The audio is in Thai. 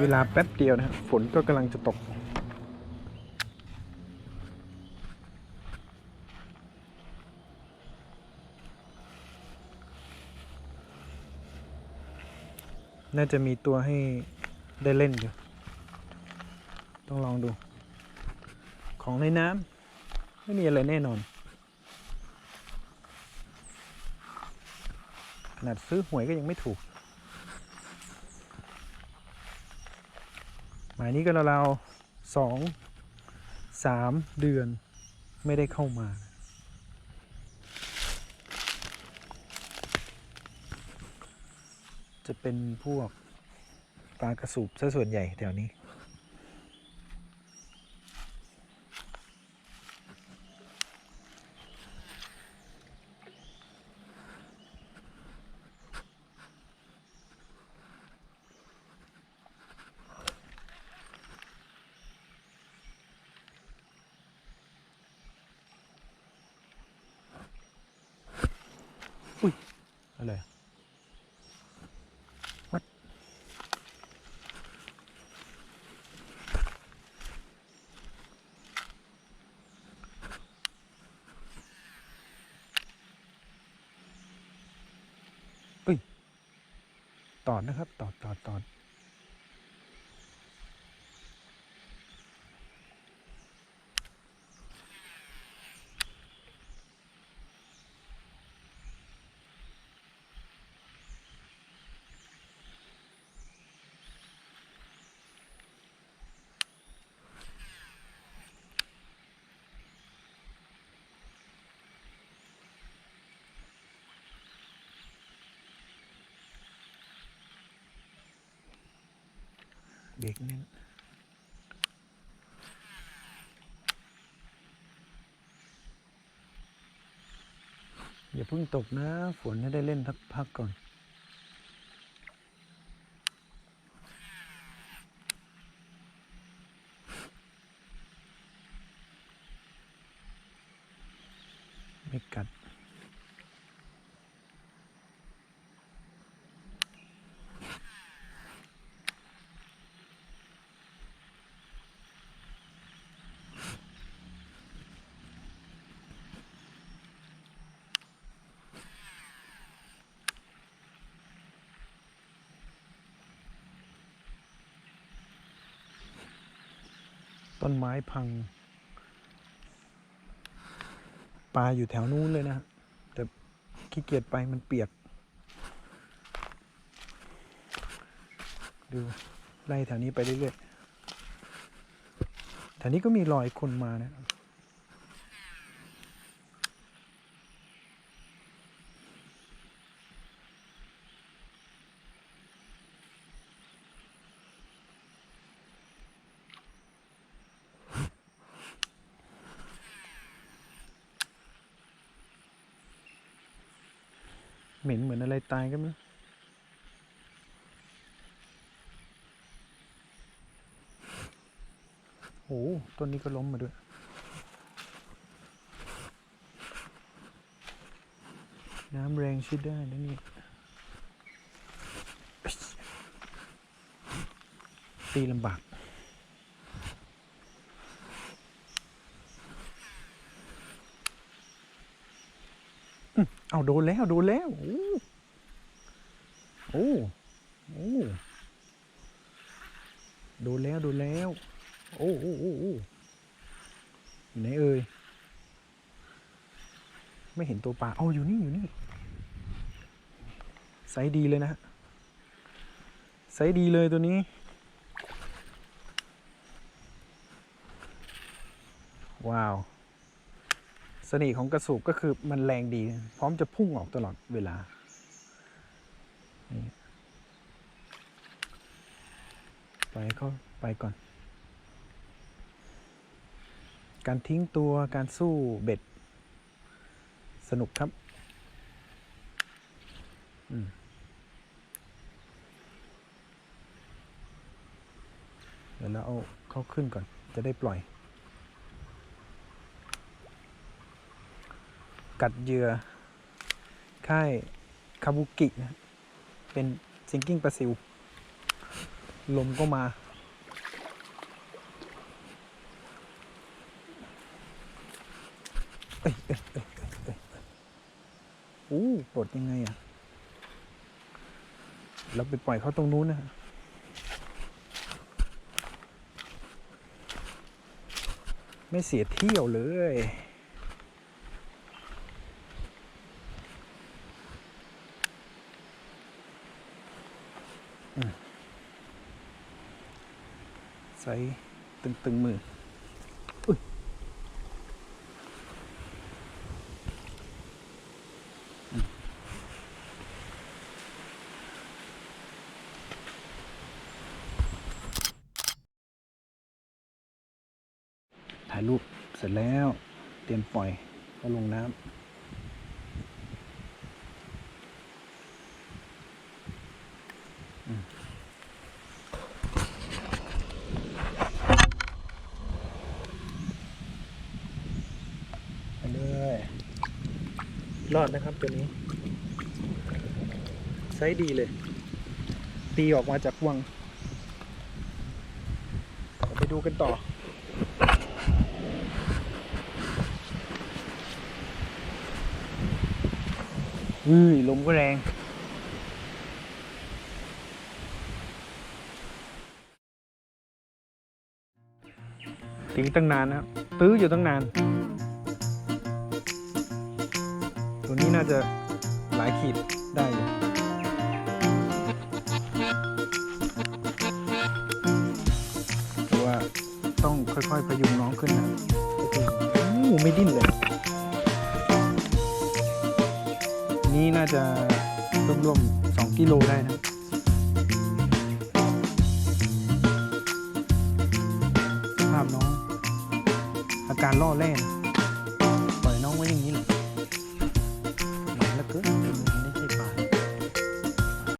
เวลาแป๊บเดียวนะครับฝนก็กำลังจะตก น่าจะมีตัวให้ได้เล่นอยู่ ต้องลองดู ของในน้ำไม่มีอะไรแน่นอน ขนาดซื้อหวยก็ยังไม่ถูก หมายนี้ก็ราวๆสองสามเดือนไม่ได้เข้ามา จะเป็นพวกปลากระสูบซะส่วนใหญ่แถวนี้ อุ้ย อะไรวัดเอ้ยตอดนะครับ ตอดตอดตอด เบรกแน่นอย่าเพิ่งตกนะ ฝนให้ได้เล่นทักพักก่อน ไม่กัด ต้นไม้พัง ปลาอยู่แถวนู้นเลยนะ แต่ขี้เกียจไปมันเปียก ดูไล่แถวนี้ไปเรื่อยๆแถวนี้ก็มีรอยคนมานะ เหม็นเหมือนอะไรตายกันไหมรู้โอ้โหต้นนี้ก็ล้มมาด้วย น้ำแรงชิดได้นะนี่ตีลำบาก เอาโดนแล้วโดนแล้วโอ้โอ้โอ้โดนแล้วโดนแล้ว โอ้โอ้โอ้โอยู่ไหนเอ่ยไม่เห็นตัวปลาเอาอยู่นี่อยู่นี่ไซส์ดีเลยนะฮะไซส์ดีเลยตัวนี้ว้าว เสน่ห์ของกระสูบก็คือมันแรงดี พร้อมจะพุ่งออกตลอดเวลานี่ปเขาไปก่อน การทิ้งตัวการสู้เบ็ด สนุกครับ อืมเดี๋ยวเราเอาเขาขึ้นก่อนจะได้ปล่อย กัดเหยื่อ ค่ายคาบุกินะเป็นซิงกิ้งปลาซิว ลมก็มา เอ้ยเอ้ยเอ้ยเอ้ยเอ้ยอู้ปลดยังไงอะ เราไปปล่อยเขาตรงนู้นนะฮะไม่เสียเที่ยวเลย ใส่ตึงตึงมืออุ๊ยถ่ายรูปเสร็จแล้ว เตรียมปล่อยเขาลงน้ำอืม ไปเลย รอดนะครับตัวนี้ไซส์ดีเลย ตีออกมาจากวังไปดูกันต่อ อือลมก็แรงทิ้งตั้งนานนะครับตื้ออยู่ตั้งนาน ตัวนี้น่าจะหลายขีดได้อยู่แต่ว่าต้องค่อยๆพยุงน้องขึ้นนะโอ้โหไม่ดิ้นเลย นี่น่าจะรวมๆสองกิโลได้นะภาพน้อง อาการล่อแร่